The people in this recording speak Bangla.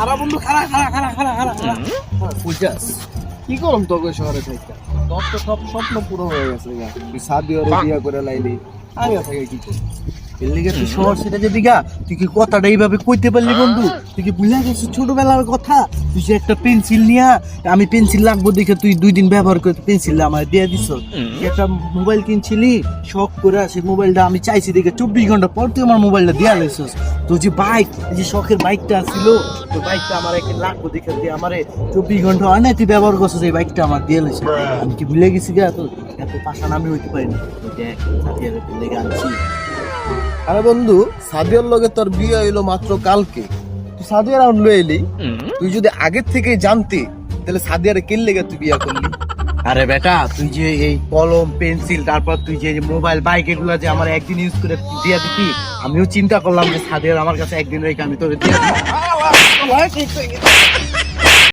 খারাপ বন্ধু খারা খারা খারা খারা খারা খারা। বুঝাস কি করম তোকে শহরে থাকতে তোর তো সব স্বপ্ন পুরো হয়ে গেছে তুই সাদি ওরে বিয়া করে লাইলি। আমি থাকে কি তুই শহর সেটা যদি গা তুই কি কথাটা এইভাবে কইতে পারলি বন্ধু? তুই কি বুঝা গেছিস ছোটবেলার কথা? তুই যে একটা পেন্সিল নিয়া আমি পেন্সিল লাগবো দেখে তুই দুই দিন ব্যবহার করে পেন্সিল আমার দিয়ে তুই একটা মোবাইল কিনছিলি শখ করে সেই মোবাইলটা আমি চাইছি দেখে চব্বিশ ঘণ্টা পর তুই আমার মোবাইলটা দিয়া লাইছিস। তোর যে বাইক যে শখের বাইকটা ছিল তোর বাইকটা আমার একটা লাগবো দেখে তুই আমার চব্বিশ ঘণ্টা হয় না তুই ব্যবহার করছিস এই বাইকটা আমার দিয়ে লাইছিস। আমি কি ভুলে গেছি গা? তো এত পাশান আমি হইতে পারিনি। দেখ আনছি। আরে বন্ধু সাদিয়ার লগে তোর বিয়ে হইল মাত্র কালকে তুই সাদিয়ার আউন লয়ে এলি তুই যদি আগের থেকে জানতি তাহলে সাদিয়ারে কেন লেগে তুই বিয়ে করলি আরে বেটা তুই যে এই কলম পেন্সিল তারপর তুই যে মোবাইল বাইক এগুলো যে আমার একদিন ইউজ করে দিয়ে দিতি আমিও চিন্তা করলাম যে সাদের আমার কাছে একদিন রেখে আমি তোর দিয়ে